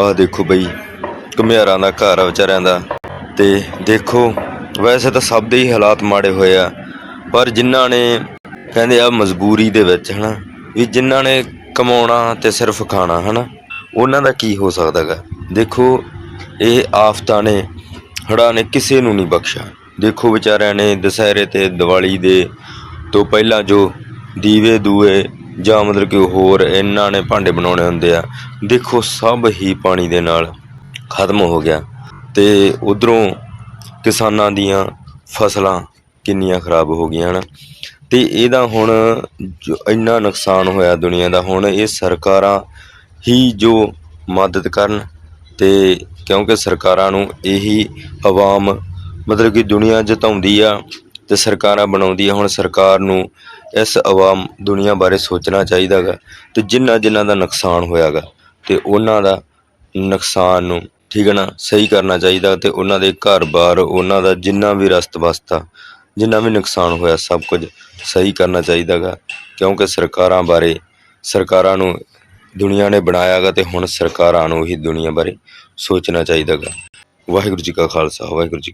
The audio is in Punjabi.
ਆਹ ਦੇਖੋ ਬਈ, ਘੁਮਿਆਰਾਂ ਦਾ ਘਰ ਆ ਵਿਚਾਰਿਆਂ ਦਾ। ਤੇ ਦੇਖੋ, ਵੈਸੇ ਤਾਂ ਸਭ ਦੇ ਹੀ ਹਾਲਾਤ ਮਾੜੇ ਹੋਏ ਆ। ਪਰ ਜਿਨ੍ਹਾਂ ਨੇ ਕਹਿੰਦੇ ਆ ਮਜਬੂਰੀ ਦੇ ਵਿੱਚ, ਹਨਾ, ਵੀ ਜਿਨ੍ਹਾਂ ਨੇ ਕਮਾਉਣਾ ਤੇ ਸਿਰਫ ਖਾਣਾ, ਹਨਾ, ਉਹਨਾਂ ਦਾ ਕੀ ਹੋ ਸਕਦਾਗਾ ਦੇਖੋ, ਇਹ ਆਫਤਾਂ ਨੇ, ਹੜ੍ਹਾਂ ਨੇ ਕਿਸੇ ਨੂੰ ਨਹੀਂ ਬਖਸ਼ਿਆ। ਦੇਖੋ ਵਿਚਾਰਿਆਂ ਨੇ ਦੁਸਹਿਰੇ ਤੇ ਦੀਵਾਲੀ ਦੇ ਤੋਂ ਪਹਿਲਾਂ ਜੋ ਦੀਵੇ ਦੂਏ ਜਾਂ ਮਤਲਬ ਕਿ ਹੋਰ ਇਹਨਾਂ ਨੇ ਭਾਂਡੇ ਬਣਾਉਣੇ ਹੁੰਦੇ ਆ, ਦੇਖੋ ਸਭ ਹੀ ਪਾਣੀ ਦੇ ਨਾਲ ਖਤਮ ਹੋ ਗਿਆ। ਤੇ ਉਧਰੋਂ ਕਿਸਾਨਾਂ ਦੀਆਂ ਫਸਲਾਂ ਕਿੰਨੀਆਂ ਖਰਾਬ ਹੋ ਗਈਆਂ, ਹਨ? ਤੇ ਇਹਦਾ ਹੁਣ ਇੰਨਾ ਨੁਕਸਾਨ ਹੋਇਆ ਦੁਨੀਆ ਦਾ, ਹੁਣ ਇਹ ਸਰਕਾਰਾਂ ਹੀ ਜੋ ਮਦਦ ਕਰਨ ਤੇ ਕਿਉਂਕਿ ਸਰਕਾਰਾਂ ਨੂੰ ਇਹੀ ਆਵਾਮ ਮਤਲਬ ਕਿ ਦੁਨੀਆ ਜਿਤਾਉਂਦੀ ਆ ਤੇ ਸਰਕਾਰਾਂ ਬਣਾਉਂਦੀਆਂ ਹੁਣ ਸਰਕਾਰ ਨੂੰ ਇਸ ਆਵਾਮ ਦੁਨੀਆ ਬਾਰੇ ਸੋਚਣਾ ਚਾਹੀਦਾ ਗਾ ਤੇ ਜਿਨ੍ਹਾਂ ਜਿਨ੍ਹਾਂ ਦਾ ਨੁਕਸਾਨ ਹੋਇਆਗਾ ਤੇ ਉਹਨਾਂ ਦਾ ਨੁਕਸਾਨ ਨੂੰ ਠੀਕ ਹੈ ਨਾ, ਸਹੀ ਕਰਨਾ ਚਾਹੀਦਾ ਤੇ ਉਹਨਾਂ ਦੇ ਘਰ-ਬਾਰ, ਉਹਨਾਂ ਦਾ ਜਿੰਨਾ ਵੀ ਰਸਤ ਬਸਤਾ ਜਿੰਨਾ ਵੀ ਨੁਕਸਾਨ ਹੋਇਆ ਸਭ ਕੁਝ ਸਹੀ ਕਰਨਾ ਚਾਹੀਦਾਗਾ ਕਿਉਂਕਿ ਸਰਕਾਰਾਂ ਬਾਰੇ, ਸਰਕਾਰਾਂ ਨੂੰ ਦੁਨੀਆ ਨੇ ਬਣਾਇਆਗਾ ਤੇ ਹੁਣ ਸਰਕਾਰਾਂ ਨੂੰ ਹੀ ਦੁਨੀਆ ਬਾਰੇ ਸੋਚਣਾ ਚਾਹੀਦਾਗਾ ਵਾਹਿਗੁਰੂ ਜੀ ਕਾ ਖਾਲਸਾ, ਵਾਹਿਗੁਰੂ ਜੀ